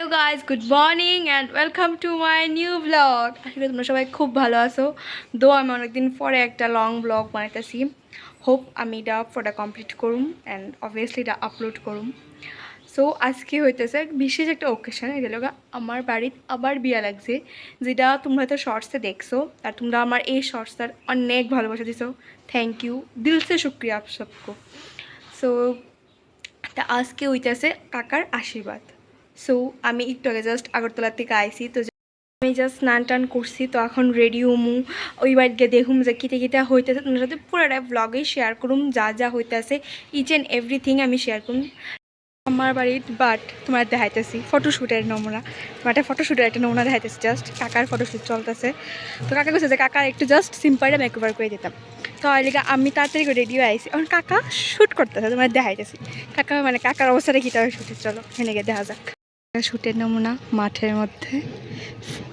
Hello guys good morning and welcome to my new blog আসলে তোমরা সবাই খুব ভালো আছো। দো আমি অনেকদিন পরে একটা লং ব্লগ বানাইতেছি। হোপ আমি এটা ফটোটা কমপ্লিট করুম অ্যান্ড অবভিয়াসলি এটা আপলোড করুম। সো আজকে হইতেছে বিশেষ একটা ওকেশন এটা লোক আমার বাড়ির আবার বিয়া লাগছে, যেটা তোমরা হয়তো শর্টসে দেখছ, আর তোমরা আমার এই শর্টসটার অনেক ভালোবাসা দিছো। থ্যাংক ইউ দিল সে শুক্রিয়া আপ সবকো। সো তা আজকে হইতেছে কাকার আশীর্বাদ। সো আমি একটু আগে জাস্ট আগরতলা থেকে আইসি তো আমি জাস্ট স্নান টান করছি, তো এখন রেডি হমু। ওই বাড়ি গিয়ে দেখুম যে কিতে কিতে হইতেছে। তোমার সাথে পুরোটা ব্লগে শেয়ার করুম, যা যা হইতেছে ইচ অ্যান্ড এভরিথিং আমি শেয়ার করুম। আমার বাড়ির বাট তোমার দেখাইতেছি ফটোশ্যুটের নমুনা। তোমার একটা ফটোশ্যুটের একটা নমুনা দেখাইতেছি জাস্ট কাকার ফটোশ্যুট চলতেছে। তো কাকা কইছে যে কাকার একটু জাস্ট সিম্পলটা মেকওভার করে দিতাম। তো এলাকা আমি তাড়াতাড়ি করে রেডিও আইসি এখন কাকা শ্যুট করতেছে তোমার দেখাইতেছি। কাকা মানে কাকার অবস্থাটা কী তবে শ্যুটের চলো এনে দেখা যাক। শ্যুটের নমুনা মাঠের মধ্যে।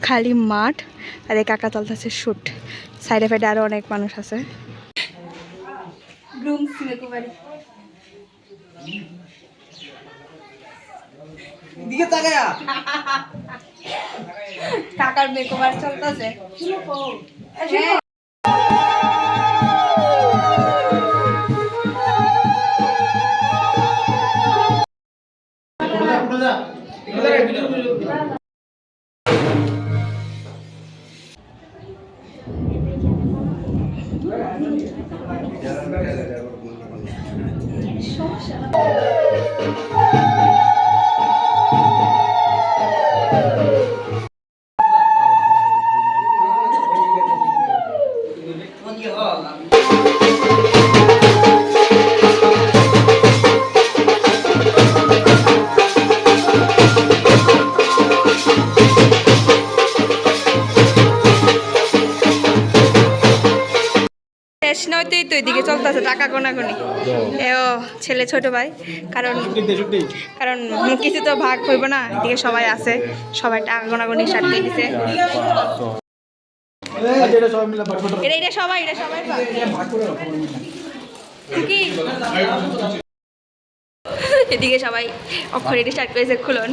খালি মাঠ আর এই কাকা চলতেছে শ্যুট। সাইডে ফাইডে আরও অনেক মানুষ আছে। কাকার মেকওভার চলতেছে। শেষ তো এদিকে চলতেছে টাকা গোনাগুনি। ছেলে, ছোট ভাই। কারণ কারণ কিছু তো ভাগ হইব না, এদিকে সবাই আছে। সবাই টাকা গোনাগুনি দিয়ে দিছে। এটা সবাই এটা সবাই এদিকে সবাই অক্ষর এটি স্টার্ট করেছে, খুলন।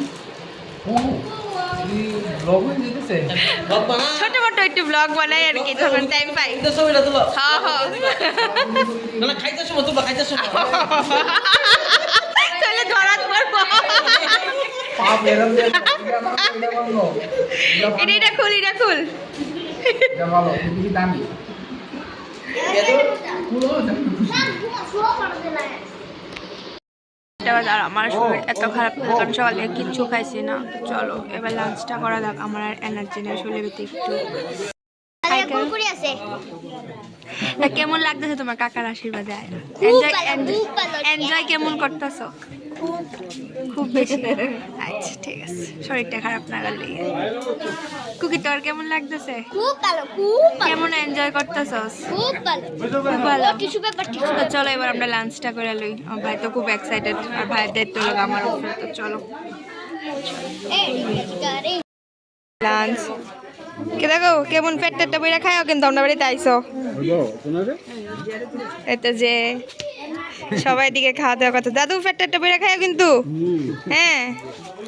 ছোট মোটো একটু ব্লগ বানাই আর কি যখন টাইম পাই। হ্যাঁ হ্যাঁ তাহলে ধরা পড়ব এটা এটা খুল এটা খুল। এবার আর আমার শরীর এত খারাপ কারণ সকালে কিচ্ছু খাইছি না। চলো এবার লাঞ্চটা করা যাক আমার আর এনার্জি নেই শরীরের ভিতরে একটু তা কেমন লাগতেছে তোমার কাকার আশীর্বাদে? এনজয় কেমন করতেছো? খুব বেশি। আচ্ছা ঠিক আছে। শরীরটা খারাপ না গেলে কুকি তোর কেমন লাগতেছে? খুব ভালো খুব কেমন এনজয় করতেছস খুব ভালো। খুব ভালো। টিস্যু পেপার টিস্যু তো চলো এবার আমরা লাঞ্চটা করে লই। ভাই তো খুব এক্সাইটেড আর ভাইয়ের দায়িত্ব লোক আমার উপরে তো চলো। লাঞ্চ কে দেখো কেমন পেট টেটটা বইরা খাও কিন্তু আমরা বাড়িতে আইসো। এতে যে সবাই দিকে খাওয়া দাওয়া কথা দাদু পেট টেটটা বইরা খাও কিন্তু। হ্যাঁ।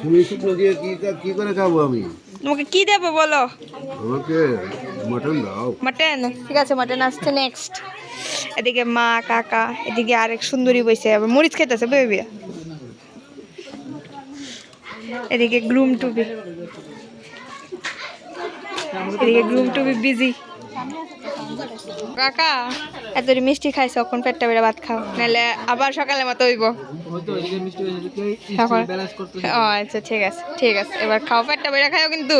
তুমি শুকনো দিয়ে কি কি করে খাব আমি? তোমাকে কি দেবো বলো? আমাকে মটন দাও। মাটন? ঠিক আছে মাটন আসছে নেক্সট এদিকে মা কাকা এদিকে আরেক সুন্দরী বইছে আবার মরিচ খেতেছে বেবি। এদিকে গ্লুম টুবি এদিকে গ্লুম টুবি বিজি কাকা এত মিষ্টি খাইছো এখন পেটটা বেড়ে ভাত খাও। নাহলে আবার সকালে মতো হইব। ও আচ্ছা ঠিক আছে ঠিক আছে। এবার খাও পেটটা বেড়ে খাও কিন্তু।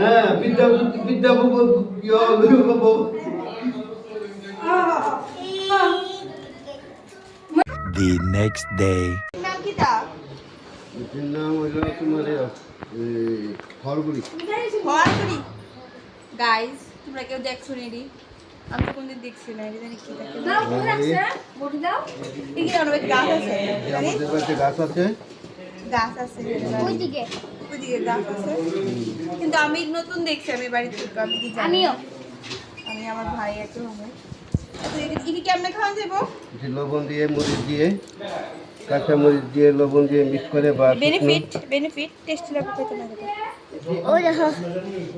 হ্যাঁ বিদ্যা বিদ্যা the next day. নাম হইল তোমার ফলগুলি গাইস তোমরা কেউ দেখছ নি আমি তো কোনদিন দেখছি না এটা জানি কি থাকে। এই কি জানো গাছ আছে আমাদের বাড়িতে গাছ আছে। গাছ আছে। ওইদিকে ওইদিকে। দিকে গাছ আছে। কিন্তু আমি নতুন দেখছি আমি বাড়িতে ঢুকবো, আমি কি জানি? আমিও। আমি আমার ভাই একটু হবে ইনি কেমনে খাওয়া যাব লবণ দিয়ে মরিচ দিয়ে কাঁচা মরিচ দিয়ে লবণ দিয়ে মিক্স করে বা বেনিফিট বেনিফিট টেস্টি লাগবে না দেখো।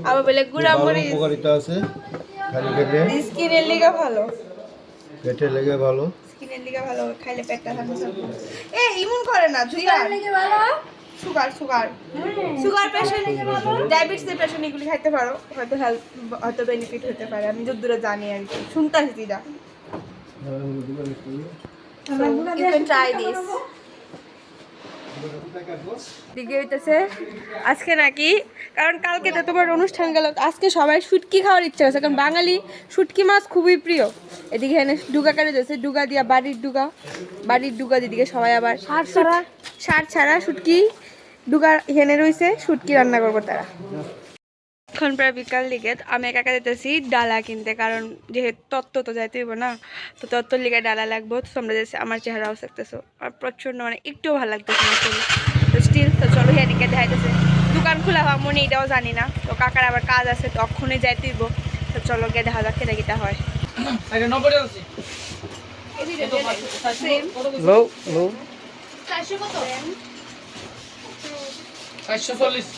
আবার বলে গুড়া ভালো মরিচ। উপকারিতা আছে খালি স্কিনের লিগা ভালো। পেটে লেগে ভালো। স্কিনের লিগা ভালো খাইলে পেটটা ঠান্ডা থাকবে। এ ইমন করে না তুই আর সুগার সুগার। সুগার পেশেন্ট ডায়াবেটিসের পেশেন্ট এগুলি খাইতে পারো। হয়তো হেল্প হয়তো বেনিফিট হতে পারে। আমি যতদূর জানি আর কি। শুনতে আসি দিদা ইউ ক্যান ট্রাই দিস দিকে হইতেছে। আজকে নাকি? কারণ কালকে তো তোমার অনুষ্ঠান গেল। আজকে সবাই শুটকি খাওয়ার ইচ্ছা আছে কারণ বাঙালি শুটকি মাছ খুবই প্রিয়। এদিকে এনে ডুগা কাটে দিয়েছে। ডুগা দিয়া বাড়ির ডুগা। বাড়ির ডুগা দিদিকে সবাই আবার সার ছাড়া। সার ছাড়া শুটকি। ডুগা এখানে রয়েছে শুটকি রান্না করব তারা এখন প্রায় বিকাল দিকে আমি একা একা যেতেছি ডালা কিনতে কারণ যেহেতু তত্ত্ব তো যাইতে হইব না তো তত্ত্বর লিগে ডালা লাগবো তো তোমরা যাচ্ছে আমার চেহারাও থাকতেছো আর প্রচণ্ড মানে একটুও ভালো লাগতেছে না শরীর। তো স্টিল তো চলো হেনিকে দেখাইতেছে দোকান খোলা হওয়া মনে এটাও জানি না তো কাকার আবার কাজ আছে তখনই যাইতে হইব তো চলো গিয়ে দেখা যাক কেটা কিটা হয় চারশো কত? চারশো চল্লিশ।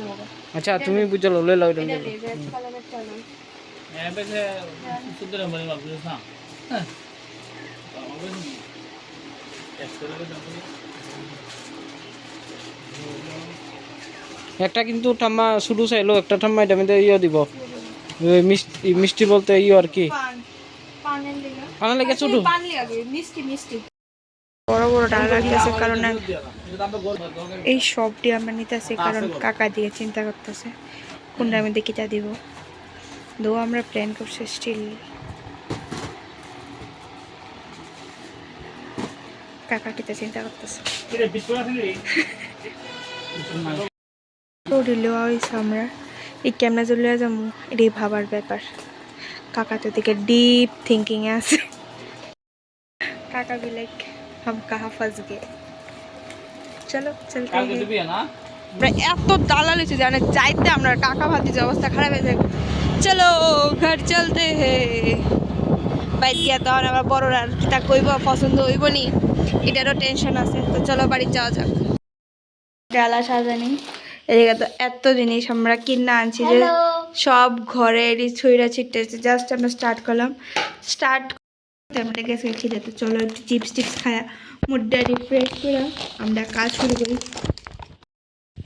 দেবো। আচ্ছা তুমি লো লো এটা এর টা নাও। একটা কিন্তু ঠাম্মা শুরু চাইলো একটা ঠাম্মা এটা মধ্যে ইয়ে দিব। মিষ্টি মিষ্টি বলতে ইয়ে আর কি। পান। লিগা। ছোট পান লিগা মিষ্টি মিষ্টি। বড় বড় ডাল লাগতেছে কারণ এই সবটি আমরা নিতেছি কারণ কাকা দিয়ে চিন্তা করতেছে। কোনটা আমি দেখিটা দিব? দো আমরা প্ল্যান করছি স্টিল কাকা কিতে চিন্তা করতেছে। আমরা। এই ক্যামেরা জ্বলে যাব এটাই ভাবার ব্যাপার। কাকা তো দিকে ডিপ থিঙ্কিংয়ে আছে। কাকা বি লাইক হাম কাহা ফাঁস গে চলো চলতে আমরা এত দালাল হয়েছে জানে চাইতে আমরা টাকা ভাতি যে অবস্থা খারাপ হয়ে যায় চলো ঘর চলতে হে। বাইক গিয়া তখন আবার বড়রা তা কইব পছন্দ হইব নি। এটারও টেনশন আছে তো চলো বাড়ি যাওয়া যাক। ডালা সাজানি। এদিকে তো এত জিনিস আমরা কিনা আনছি যে সব ঘরে এডি ছুঁড়া ছিটতেছে জাস্ট আমরা স্টার্ট করলাম। স্টার্ট আমরা গেছে খিদে, তো চলো একটু চিপস টিপস খায়া মুডটা রিফ্রেশ করে আমরা কাজ শুরু করি।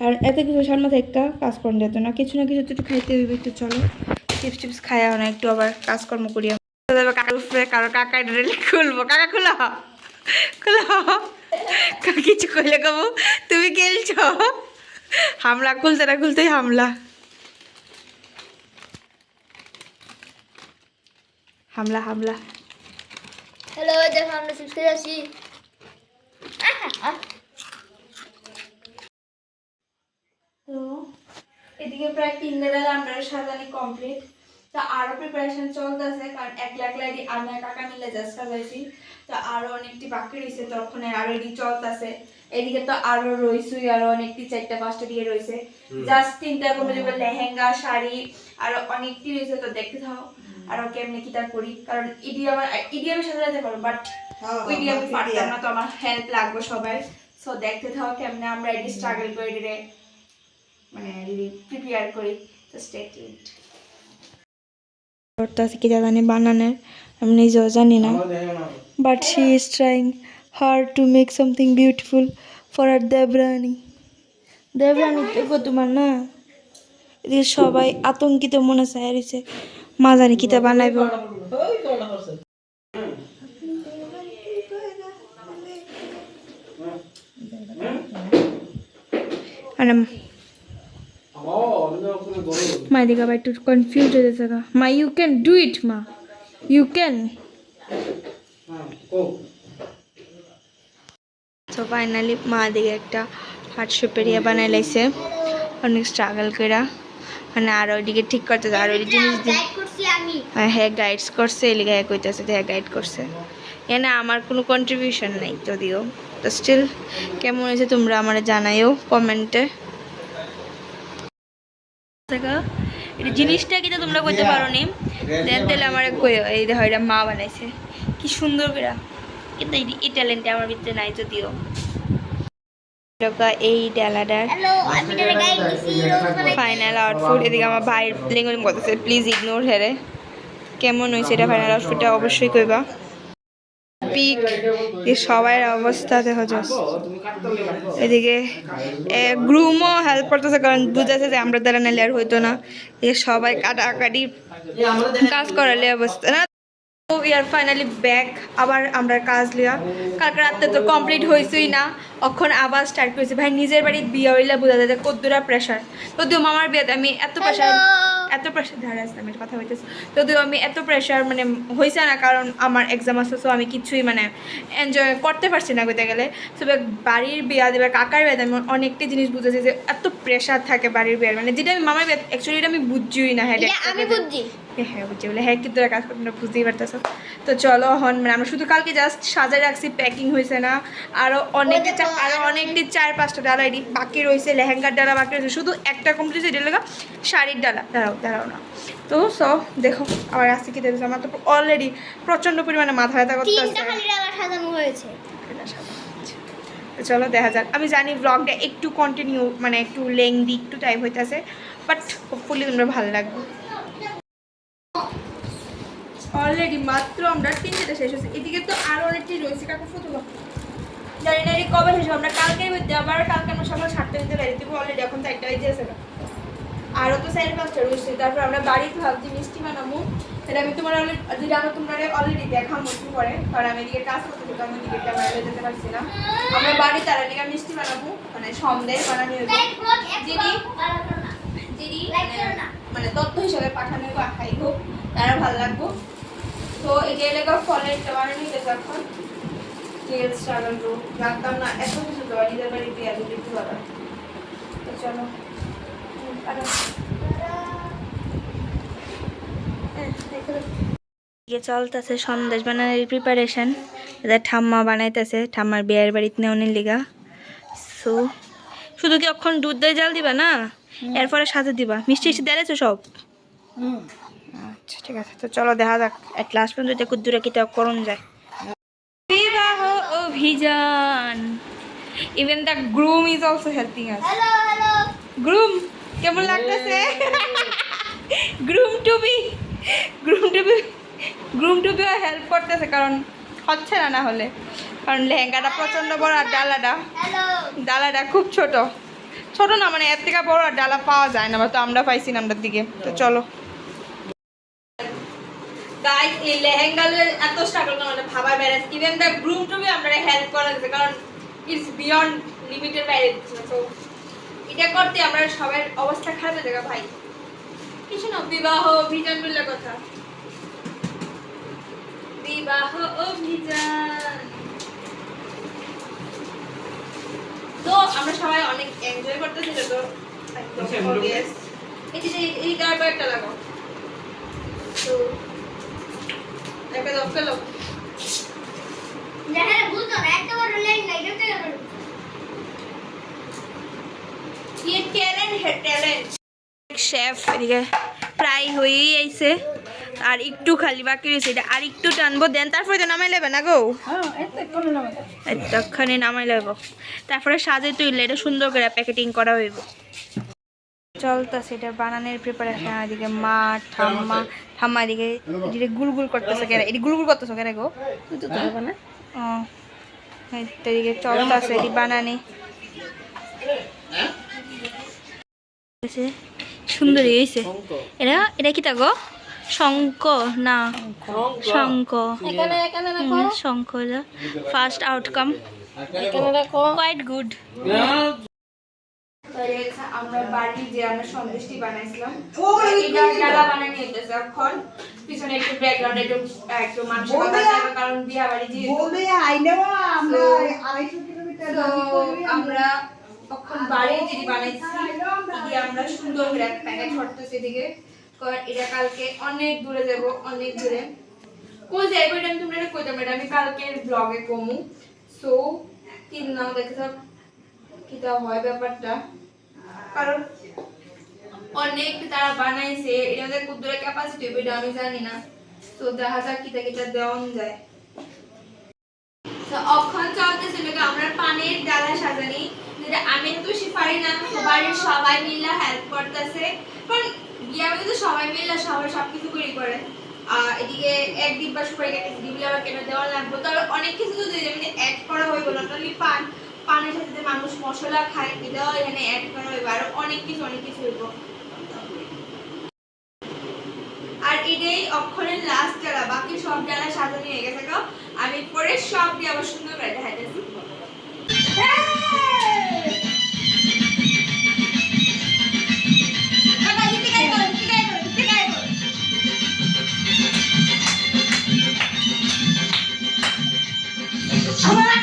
আর এত কিছু সামনে থেকে কাজ করা যেত না, কিছু না কিছু তো একটু খাইতে হইবে একটু চলো চিপস টিপস খায়া না একটু আবার কাজকর্ম করি। কাকা উঠবে কারও কাকা রেলে খুলবো। কাকা, খুলো খুলো। কিছু কইলে কবো তুমি খেলছো? হামলা, খুলতে না খুলতেই হামলা। হামলা হামলা। হ্যালো দেখো আমরা চিপস তো এদিকে প্রায় তিন বেলা আমরা সাজানি কমপ্লিট তো আরও প্রিপারেশন চলতেছে কারণ এক লাখ লাইডি আমি কাকা মিলে জাস্ট সাজাইছি। তো আরও অনেকটি বাকি রয়েছে তখন আরও এদিকে চলতেছে। এদিকে তো আরও রইছুই আরও অনেকটি চারটা পাঁচটা দিকে রয়েছে। জাস্ট তিনটা কোনো যেগুলো লেহেঙ্গা শাড়ি আরও অনেকটি রয়েছে তো দেখতে থাও। আরও কেমনে কি তার করি কারণ ইডি আমার ইডি আমি সাজাতে পারব বাট ওই ওইডি আমি পারতাম না তো আমার হেল্প লাগবে সবাই। সো দেখতে থাও কেমনে আমরা এটি স্ট্রাগল করে রে মানে প্রিপেয়ার করি তো স্টে টিউনড করতেছে কি জানি বানানের আমি নিজেও জানি না but she is trying her to make something beautiful for her devrani দেবরানি গো তোমার না? এদিকে সবাই আতঙ্কিত, মনে চায় রয়েছে মা জানি কিতা বানাইব? মানে মা। আবার একটু কনফিউজ হয়ে যাচ্ছে। মা ইউ ক্যান ডু ইট মা। ইউ ক্যান তো ফাইনালি মা দিকে একটা হার্ট শেপের ইয়ে বানাই লাইছে। অনেক স্ট্রাগল করে মানে আর ওইদিকে ঠিক করতে আর ওই জিনিস হ্যাঁ গাইডস করছে এলিগা হ্যাঁ কইতেছে হ্যাঁ গাইড করছে। এখানে আমার কোনো কন্ট্রিবিউশন নাই যদিও। তো স্টিল কেমন হয়েছে তোমরা আমার জানাইও কমেন্টে। এটা জিনিসটা কিন্তু তোমরা করতে পারো নি দেন তাহলে আমার কই এই দেখো এটা মা বানাইছে। কি সুন্দর করে কিন্তু এই- ট্যালেন্টটা আমার ভিতরে নাই যদিও। এই বানাই ফাইনাল আউটফুট এদিকে আমার ভাইয়ের করতেছে প্লিজ ইগনোর হেরে কেমন হয়েছে এটা ফাইনাল আউটফুটটা অবশ্যই কইবা। পিক সবাই অবস্থা দেখো জাস্ট এদিকে গ্রুমও হেল্প করতেছে কারণ বুঝাচ্ছে যে আমরা দ্বারা নাহলে আর হইতো না। এ সবাই কাটাকাটি কাজ করালে অবস্থা। না উই আর ফাইনালি ব্যাক আবার আমরা কাজ লিয়া। কালকে রাতে তো কমপ্লিট হয়েছেই না। অখন আবার স্টার্ট করেছি। ভাই নিজের বাড়ি বিয়ে হইলে বোঝা যায় কদ্দুরা প্রেশার যদিও মামার বিয়েতে আমি এত প্রেশার এত প্রেশার ধারা আসতে আমি কথা হইতেছি যদিও আমি এত প্রেশার মানে হয়েছে না কারণ আমার এক্সাম আসছে so আমি কিছুই মানে এনজয় করতে পারছি না কইতে গেলে। তবে বাড়ির বিয়া দেবে কাকার বিয়াতে আমি অনেকটা জিনিস বুঝেছি যে এত প্রেশার থাকে বাড়ির বিয়ার। মানে যেটা আমি মামার বিয়া অ্যাকচুয়ালি এটা আমি বুঝছিই না হ্যাঁ আমি বুঝছি হ্যাঁ বুঝছি বলে হ্যাঁ কিন্তু কাজ করতে না বুঝতেই পারতেছো। তো চলো হন মানে আমরা শুধু কালকে জাস্ট সাজায় রাখছি প্যাকিং হয়েছে না। আরও অনেকটি চা- আরও অনেকটি চার পাঁচটা ডালা এডি বাকি রয়েছে লেহেঙ্গার ডালা বাকি রয়েছে শুধু একটা কমপ্লিট এটা লেগা শাড়ির ডালা। দাঁড়াও দাঁড়াও না। তো সব দেখো আবার আসছে কি দেখছ আমার তো অলরেডি প্রচণ্ড পরিমাণে মাথা ব্যথা করতে সাজানো হয়েছে। চলো দেখা যাক। আমি জানি ব্লগটা একটু কন্টিনিউ মানে একটু লেংদি একটু টাইম হইতেছে বাট হোপফুলি তোমরা ভালো লাগবে। অলরেডি মাত্র আমরা তিনটেতে শেষ হয়েছে। এদিকে তো আরও অনেকটি রয়েছে কাকু ফুটু জানি না কবে শেষ আমরা কালকেই হইতে আবার কালকে আমরা সকাল সাতটা দিতে বেরিয়ে দেবো অলরেডি এখন তো চারটা বেজে আছে আরও তো সাইড পাঁচটা রয়েছে। তারপর আমরা বাড়িতে ভাবছি মিষ্টি বানাবো। সেটা আমি তোমার অলরেডি যেটা আমরা তোমরা অলরেডি দেখা মতো করে কারণ আমি এদিকে কাজ করতে যেতাম আমি এদিকে ক্যামেরা যেতে পারছি না আমরা বাড়ি তারা নিয়ে মিষ্টি বানাবো। মানে সন্দেশ বানানো ব্লগ দিদি দিদি মানে মানে তথ্য হিসাবে পাঠানো বা খাইবো তারা ভালো লাগবো। তো এই যে এলাকার ফলের একটা বানানো এখন। তেল স্ট্রাগল রাখতাম না এত কিছু তো নিজের বাড়ি তো চলো। হুম, চলতেছে সন্দেশ বানানোর প্রিপারেশন এটা ঠাম্মা বানাইতেছে ঠাম্মার বিয়ের বাড়িতে নেওয়ার লিগা। সো শুধু কি অক্ষণ দুধ দিয়ে জাল দিবা না? এরপরে সাথে দিবা। মিষ্টি মিষ্টি দেড়েছো সব। আচ্ছা ঠিক আছে। তো চলো দেখা যাক। এট লাস্ট পর্যন্ত দেখো দূরে কি করণ যায়। বিবাহ অভিযান। Even the groom is also helping us hello hello groom কেমন লাগতেছে? Groom to be groom to be groom to be help করতেছে কারণ হচ্ছে না না হলে। কারণ লেহেঙ্গাটা প্রচণ্ড বড় আর ডালাটা ডালাটা খুব ছোট। ছোট না মানে এর থেকে বড় আর ডালা পাওয়া যায় না বা তো আমরা পাইছি না আমরার দিকে। তো চলো। গাইস এই লেহেঙ্গালে এত স্ট্রাগল করা মানে ভাবা marriage even the groom to আমরা হেল্প করা গেছে কারণ ইটস বিয়ন্ড লিমিটেড বাইরে তো এটা করতে আমরা সবার অবস্থা খারাপ হয়ে যাবে ভাই। কিছু না বিবাহ অভিযান বললে কথা। বিবাহ অভিযান। তো আমরা সবাই অনেক এনজয় করতেছি তো একদম এই যে এই- এই একটা লাগাও। তো একটা দশ কিলো দেখা বুঝতো না একটা লাইন নাই এটা কেন ये ট্যালেন্ট है ট্যালেন্ট শেফ এদিকে প্রায় হয়েই আইছে। আর একটু খালি বাকি রয়েছে এটা আর একটু টানবো দেন তারপরে তো নামাই লেবে না গো। এতক্ষণে নামাই লেব তারপরে সাজে তুইলে এটা সুন্দর করে প্যাকেটিং করা হইব। চলতেছে এটা বানানোর প্রিপারেশন এদিকে মা ঠাম্মা ঠাম্মা এদিকে এদিকে গুলগুল করতেছে কেন এটি গুলগুল করতেছে কেন গো? ও এই তো এদিকে চলতেছে এটি বানানি। হয়েছে? হয়েছে? এটা এটা কি গো? শঙ্ক না। শঙ্ক হুম, শঙ্ক ফার্স্ট আউটকাম কোয়াইট গুড আমরা বাড়ি যে আমরা সন্দেশটি বানাইছিলাম এটা ডালা বানানি হইতেছে এখন পিছনে একটু ব্যাকগ্রাউন্ড একটু একটু মানুষের কথা কারণ বিয়া বাড়ি যেহেতু। তো আমরা তখন বাড়ি যেটি বানাইছি এদিকে আমরা সুন্দর করে একটা প্যাকেট করতেছি এদিকে কারণ এটা কালকে অনেক দূরে যাব অনেক দূরে। কই যাইব এটা আমি তোমরা কইতাম এটা আমি কালকে ব্লগে কমু। সো তিন নাও দেখে থাক কিটা হয় ব্যাপারটা। কারণ অনেক তারা বানাইছে এটাদের কুদ্দুরের ক্যাপাসিটি এটা আমি জানি না। তো দেখা যাক কিটা কিটা দেওয়ান যায়। অক্ষণ চলতেছিল কি আমরা পানির ডালা সাজানি। যেটা আমি তো বেশি পারি না বাড়ির সবাই মিলে হেল্প করতেছে। কারণ মধ্যে তো সবাই মিলে সবাই সবকিছু করে করে। আর এদিকে এক ডিব্বা সুপারি কেটে দিবলে আবার কেন দেওয়া লাগবে? তো অনেক কিছু তো যেমনি অ্যাড করা হইব না। অনলি পান পানের সাথে মানুষ মশলা খায়, এটাও এখানে অ্যাড করা হইব আরও অনেক কিছু অনেক কিছু হইব। আর এটাই অক্ষরের লাস্ট যারা, বাকি সব যারা সাজানো হয়ে গেছে আমি পরে সব দিয়ে আবার সুন্দর করে দেখাইতেছি। আমার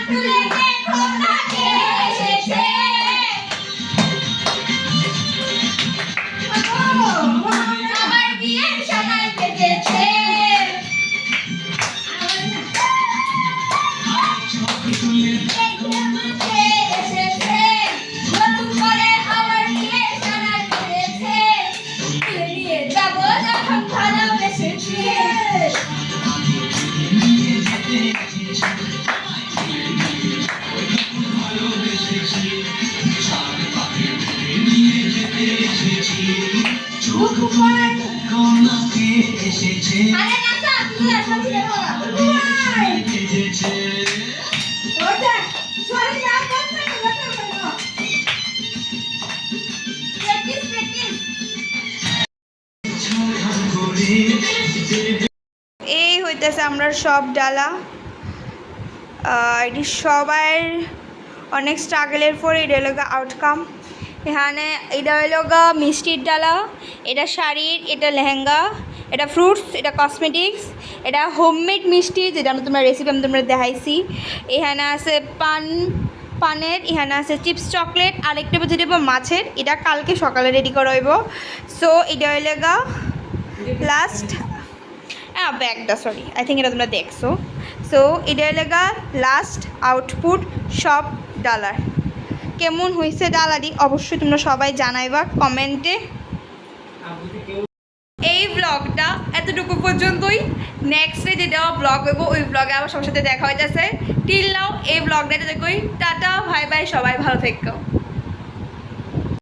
আমরা সব ডালা। এটি সবার অনেক স্ট্রাগলের পরে এটা হলো আউটকাম এখানে এটা হলো গা মিষ্টির ডালা, এটা শাড়ির, এটা লেহেঙ্গা, এটা ফ্রুটস এটা কসমেটিক্স এটা হোমমেড মিষ্টি, যেটা আমি তোমরা রেসিপি আমি তোমরা দেখাইছি। এখানে আছে পান, পানের, এখানে আছে চিপস চকলেট আরেকটা বুঝে দেবো মাছের, এটা কালকে সকালে রেডি করা হইব। সো এটা হইলে গা লাস্ট হ্যাঁ ব্যাগটা সরি আই থিঙ্ক এটা তোমরা দেখছ। সো এটা লেগা লাস্ট আউটপুট সব ডালার কেমন হয়েছে ডালারি অবশ্যই তোমরা সবাই জানাইবা কমেন্টে। এই ব্লগটা এতটুকু পর্যন্তই। নেক্সট ডে যেটা ব্লগ হইব, ওই ব্লগে আবার সবার সাথে দেখা হইতেছে। টিল নাও এই ব্লগটা দেখোই টাটা ভাই ভাই সবাই ভালো থেকো।